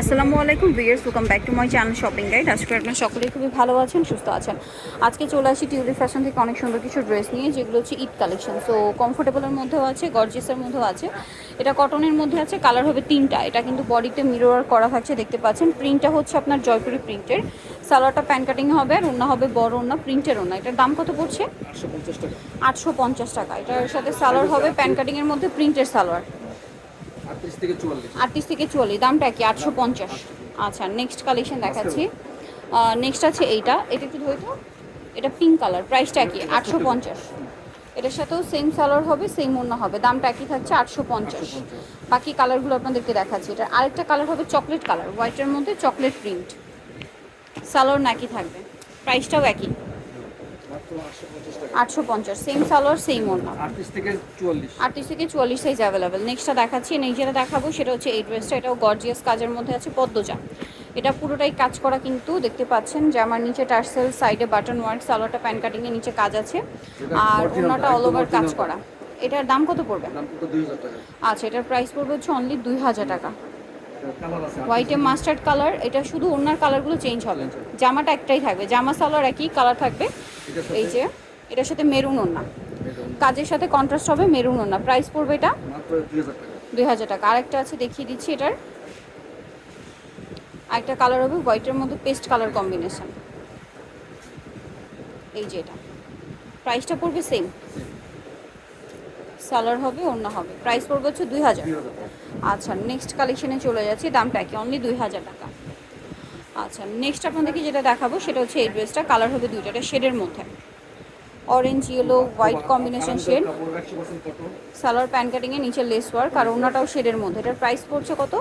আসসালামু আলাইকুম viewers welcome back to my channel shopping guide আজকে আপনারা সকলেই খুবই ভালো আছেন সুস্থ আছেন। আজকে চলে আসি টিউলিপ ফ্যাশন থেকে অনেক সুন্দর কিছু ড্রেস নিয়ে যেগুলো হচ্ছে ঈদ কালেকশন সো কমফোর্টেবলের মধ্যেও আছে গর্জিয়াসের মধ্যেও আছে। এটা কটনের মধ্যে আছে কালার হবে তিনটা। এটা কিন্তু বডিতে মিরর করা থাকছে দেখতে পাচ্ছেন। প্রিন্টটা হচ্ছে আপনার জয়পুরি প্রিন্টের সালোয়ারটা প্যান কাটিং হবে আর ওনা হবে বড় ওনা প্রিন্টের ওনা এটার দাম কত পড়ছে? আটশো পঞ্চাশ টাকা। আটশো পঞ্চাশ টাকা। এটার সাথে সালোয়ার হবে প্যান কাটিংয়ের মধ্যে প্রিন্টের সালোয়ার। আটত্রিশ থেকে চুয়াল্লিশ। দামটা কি? আটশো পঞ্চাশ। আচ্ছা নেক্সট কালেকশন দেখাচ্ছি। নেক্সট আছে এইটা। এটা একটু ধরে তো। এটা পিঙ্ক কালার প্রাইসটা কি? আটশো পঞ্চাশ। এটার সাথেও সেম সালোয়ার হবে সেম অন্য হবে। দামটা একই থাকছে আটশো পঞ্চাশ। বাকি কালারগুলো আপনাদেরকে দেখাচ্ছি। এটা আরেকটা কালার হবে চকলেট কালার হোয়াইটের মধ্যে চকলেট প্রিন্ট সালোয়ার নাকি থাকবে। প্রাইসটাও একই। আটশো পঞ্চাশ সেম সালোয়ার সেম অন্য আটত্রিশ থেকে চুয়াল্লিশ। আটত্রিশ থেকে চুয়াল্লিশ সাইজ অ্যাভেলেবেল নেক্সটটা দেখাচ্ছি নেই যেটা দেখাবো সেটা হচ্ছে এই ড্রেসটা এটাও গর্জিয়াস কাজের মধ্যে আছে পদ্মজা এটা পুরোটাই কাজ করা কিন্তু দেখতে পাচ্ছেন যে আমার নিচে টার্সেল সাইডে বাটন ওয়ার্ক সালোয়ারটা প্যান কাটিংয়ের নিচে কাজ আছে। আর অন্যটা অল ওভার কাজ করা। এটার দাম কত পড়বে? আচ্ছা এটার প্রাইস পড়বে হচ্ছে অনলি দুই হাজার টাকা। আছে হোয়াইটে মাস্টার্ড কালার এটা শুধু অন্যার কালারগুলো চেঞ্জ হবে। জামাটা একটাই থাকবে। জামা সালোয়ার একই কালার থাকবে। এই যে এটার সাথে মেরুন এরকম কাজের সাথে কন্ট্রাস্ট হবে মেরুন ওন্না প্রাইস পড়বে এটা দুই হাজার টাকা। আরেকটা আছে দেখিয়ে দিচ্ছি এটার। আরেকটা কালার হবে হোয়াইটের মধ্যে পেস্ট কালার কম্বিনেশন এই যে এটা। প্রাইসটা পড়বে সেম সালোয়ার হবে অন্য হবে। প্রাইস পড়বে হচ্ছে দুই হাজার। আচ্ছা নেক্সট কালেকশনে চলে যাচ্ছি দামটা কি? অনলি দুই হাজার টাকা। আচ্ছা নেক্সট আপনাদেরকে যেটা দেখাবো সেটা হচ্ছে এই ড্রেসটা কালার হবে দুইটা এটা শেডের মধ্যে। Orange yellow white combination shade salwar pant কাটিংয়ে নিচে লেস ওয়ার্ক আর ওনাটাও শেডের মধ্যে। এটার প্রাইস পড়ছে কত?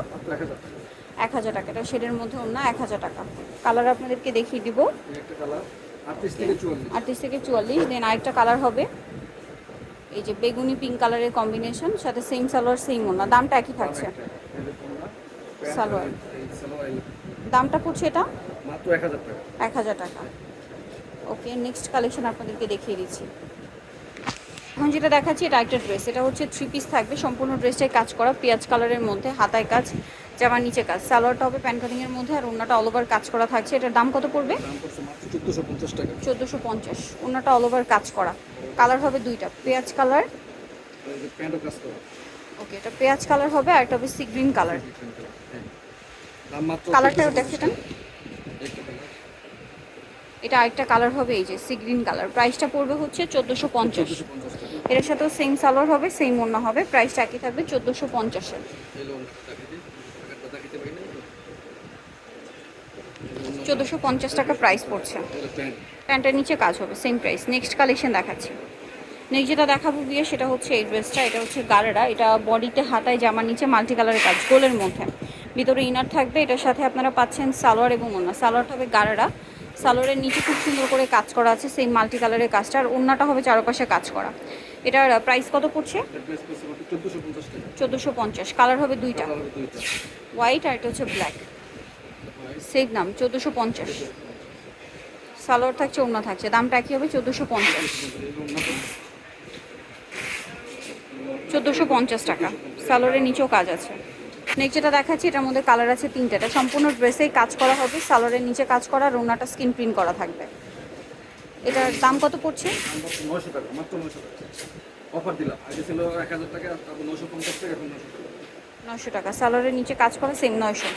এক হাজার টাকা। এটা শেডের মধ্যে অন্য এক হাজার টাকা। কালার আপনাদেরকে দেখিয়ে দিব। আটত্রিশ থেকে চুয়াল্লিশ। দেন আরেকটা কালার হবে। এই যে বেগুনি পিঙ্ক কালারের কম্বিনেশন সাথে সেম সালোয়ার সেম ওনা দামটা একই থাকছে। সালোয়ার। দামটা পড়ছে এটা? মাত্র এক হাজার টাকা। ওকে নেক্সট কালেকশন আপনাদেরকে দেখিয়ে দিচ্ছি। এখন যেটা দেখাচ্ছি এটা একটা ড্রেস এটা হচ্ছে থ্রি পিস থাকবে। সম্পূর্ণ ড্রেসটাই কাজ করা পেঁয়াজ কালারের মধ্যে হাতায় কাজ জামার নিচে কাজ। সালোয়ারটা হবে প্যান কাটিংয়ের মধ্যে আর অন্যটা অল ওভার কাজ করা থাকছে। এটার দাম কত পড়বে? চোদ্দোশো পঞ্চাশ টাকা। চোদ্দোশো পঞ্চাশ। অন্যটা অল ওভার কাজ করা। কালার হবে দুইটা, পেঁয়াজ কালার। ওকে, এটা পেঁয়াজ কালার হবে আর একটা হবে সি গ্রিন কালার 1450 দেখেন এটা আরেকটা কালার হবে, এই যে সি গ্রিন কালার প্রাইসটা পড়বে হচ্ছে চোদ্দোশো পঞ্চাশ। এটার সাথেও সেম সালোয়ার হবে সেম অন্য হবে। প্রাইসটা একই থাকবে চোদ্দোশো পঞ্চাশের। চোদ্দোশো পঞ্চাশ টাকা প্রাইস পড়ছে। প্যান্টের নিচে কাজ হবে সেম প্রাইস নেক্সট কালেকশন দেখাচ্ছি। নেক্সট যেটা দেখাবো গিয়ে সেটা হচ্ছে এই ড্রেসটা এটা হচ্ছে গাড়ারা। এটা বডিতে হাতায় জামার নিচে মাল্টি কালারের কাজ, গোলের মধ্যে। ভিতরে ইনার থাকবে, এটার সাথে আপনারা পাচ্ছেন সালোয়ার এবং ওন্না। সালোয়ারটা হবে গাড়ারা। সালোয়ারের নিচে খুব সুন্দর করে কাজ করা আছে সেই মাল্টি কালারের কাজটা। আর ওন্নাটা হবে চারপাশে কাজ করা। এটার প্রাইস কত পড়ছে? চোদ্দোশো পঞ্চাশ কালার হবে দুইটা। হোয়াইট আর এটা হচ্ছে ব্ল্যাক সেগ নাম চোদ্দোশো পঞ্চাশ। সালোয়ার থাকছে ওন্না থাকছে। দামটা একই হবে চোদ্দোশো পঞ্চাশ। চোদ্দোশো পঞ্চাশ টাকা। সালোয়ারের নিচেও কাজ আছে। নেক্সট যেটা দেখাচ্ছি এটার মধ্যে কালার আছে তিনটা। এটা সম্পূর্ণ ড্রেসেই কাজ করা হবে। সালোয়ারের নিচে কাজ করা আর রোনাটা স্কিন প্রিন্ট করা থাকবে। এটার দাম কত পড়ছে? নয়শো টাকা মাত্র নয়শো টাকা। অফার দিলাম। আগে ছিল এক হাজার টাকা নশো পঞ্চাশ টাকা এখন নশো টাকা। নশো টাকা। সালোয়ারের নিচে কাজ করা সেম নয়শো।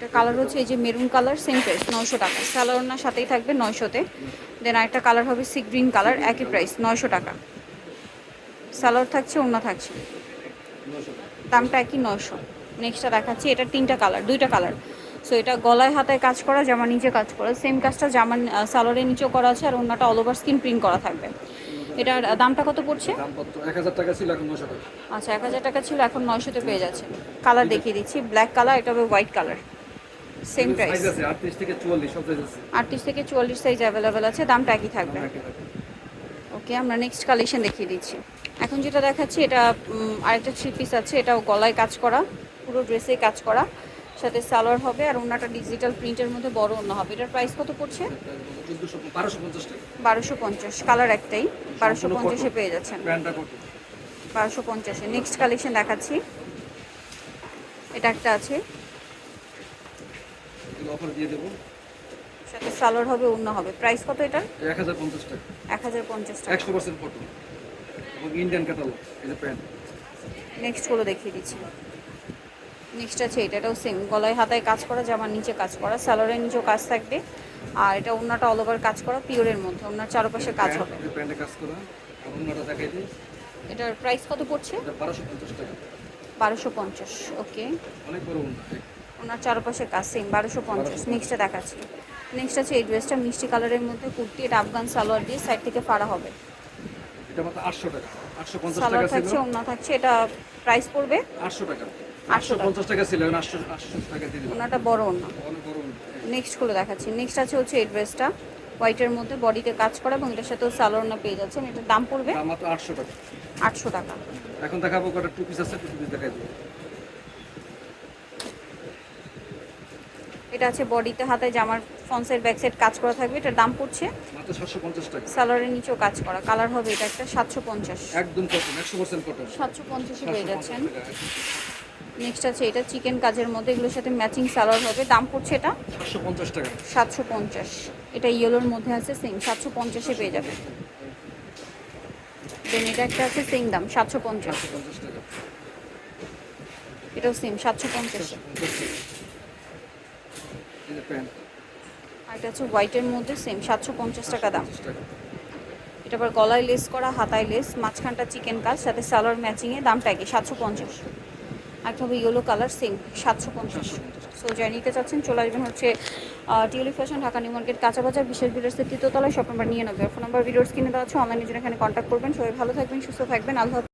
এটা কালার হচ্ছে এই যে মেরুন কালার সেম প্রাইস নয়শো টাকা। সালোয়ার সাথেই থাকবে নয়শোতে। দেন আরেকটা কালার হবে সি গ্রিন কালার একই প্রাইস নয়শো টাকা। সালোয়ার থাকছে অন্য থাকছে। দামটা একই নয়শো। নেক্সটটা দেখাচ্ছি এটা তিনটা কালার দুইটা কালার সো এটা গলায় হাতায় কাজ করা জামা নিচে কাজ করা। সেম কাজটা জামার সালোয়ারের নিচেও করা আছে আর অন্যটা অল ওভার স্কিন প্রিন্ট করা থাকবে। এটার দামটা কত পড়ছে? এক হাজার টাকা ছিল এখন নশো টাকা। আচ্ছা এক হাজার টাকা ছিল এখন নয়শোতে পেয়ে যাচ্ছে। কালার দেখিয়ে দিচ্ছি ব্ল্যাক কালার এটা হবে হোয়াইট কালার সেম প্রাইস আছে আটত্রিশ থেকে চুয়াল্লিশ সব সাইজ আছে। আটত্রিশ থেকে চুয়াল্লিশ সাইজ অ্যাভেলেবেল আছে দামটা একই থাকবে। ওকে আমরা নেক্সট কালেকশন দেখিয়ে দিচ্ছি। এখন যেটা দেখাচ্ছি এটা আরেকটা থ্রি পিস আছে এটাও গলায় কাজ করা পুরো ড্রেসে কাজ করা। সাথে সালোয়ার হবে আর ওনাটা ডিজিটাল প্রিন্টের মধ্যে বড় অন্য হবে। এটার প্রাইস কত পড়ছে? বারোশো পঞ্চাশ কালার একটাই। বারোশো পঞ্চাশে পেয়ে যাচ্ছেন। বারোশো পঞ্চাশে। নেক্সট কালেকশন দেখাচ্ছি। এটা একটা আছে। অফার দিয়ে দেবো। সাথে সালোয়ার হবে অন্য হবে। প্রাইস কত এটার? এক হাজার পঞ্চাশ টাকা। এক হাজার পঞ্চাশ টাকা। একশো পার্সেন্ট কটন এবং ইন্ডিয়ান ক্যাটালগ এই যে প্যান্ট নেক্সটগুলো দেখিয়ে দিচ্ছি। নেক্সট আছে এটা এটাও সেম গলায় হাতায় কাজ করা জামার নিচে কাজ করা সালোয়ারের নিচেও কাজ থাকবে। আর এটা অন্যটা অল ওভার কাজ করা পিওরের মধ্যে। ওনার চারপাশে কাজ হবে। প্যান্টে কাজ করা। দেখাই দিই। এটার প্রাইস কত পড়ছে? এটা বারোশো পঞ্চাশ টাকা। বারোশো পঞ্চাশ ওকে অনেক বড় ওনার চারপাশে কাজ সেম বারোশো পঞ্চাশ নেক্সটটা দেখাচ্ছি। নেক্সট আছে এই ড্রেসটা মিষ্টি কালারের মধ্যে কুর্তি এটা আফগান সালোয়ার দিয়ে সাইড থেকে ফাড়া হবে। এটা মাত্র টাকা। সালোয়ার টাকা থাকছে ওনা থাকছে এটা প্রাইস পড়বে আটশো টাকা। 800 আটশো টাকা। ছিল আটশো টাকা দিয়ে দিলাম। ওনাটা বড় ওনা অনেক বড় দেখাচ্ছি। নেক্সট আছে হচ্ছে এই ড্রেসটা হোয়াইটের মধ্যে বডিতে কাজ করা এবং এটার সাথেও সালোয়ার না পেয়ে যাচ্ছেন। এটার দাম পড়বে মাত্র টাকা। আটশো টাকা। এখন দেখাবো কটা টু পিস আছে টু পিস দেখাই দেবো। এটা আছে বডিতে হাতে জামার ফন্সের ব্যাক সাইড কাজ করা থাকবে। এটার দাম পড়ছে? সালোয়ারের নিচেও কাজ করা। কালার হবে এটা একটা সাতশো পঞ্চাশ। একদম সাতশো পঞ্চাশে পেয়ে যাচ্ছেন নেক্সট আছে এটা চিকেন কাজের মধ্যে এগুলোর সাথে ম্যাচিং সালোয়ার হবে। দাম পড়ছে এটা? সাতশো পঞ্চাশ টাকা। সাতশো পঞ্চাশ। এটা ইয়েলোর মধ্যে আছে সেম সাতশো পঞ্চাশে পেয়ে যাবে। দেন এটা একটা আছে সেম দাম সাতশো পঞ্চাশ। এটাও সেম সাতশো পঞ্চাশ। প্যান্ট আর এটা হচ্ছে হোয়াইটের মধ্যে সেম সাতশো পঞ্চাশ টাকা দাম। এটা আবার গলায় লেস করা হাতায় লেস মাঝখানটা চিকেন কাজ সাথে সালোয়ার ম্যাচিংয়ে দামটা কি সাতশো পঞ্চাশ। একটা হবে ইয়েলো কালার সেম সাতশো পঞ্চাশ। সো যারা নিতে চাচ্ছেন চলে আসবেন হচ্ছে Tuli fashion Dhaka new market কাঁচা বাজার বিশেষ বিরাসের তৃতীয়তলায় শপ নাম্বার নিয়ে নেবে ফোন নাম্বার ভিডিওস কিনে দেওয়া আছে অনলাইনে জন্য এখানে কন্ট্যাক্ট করবেন। সবাই ভালো থাকবেন সুস্থ থাকবেন। আল্লাহ।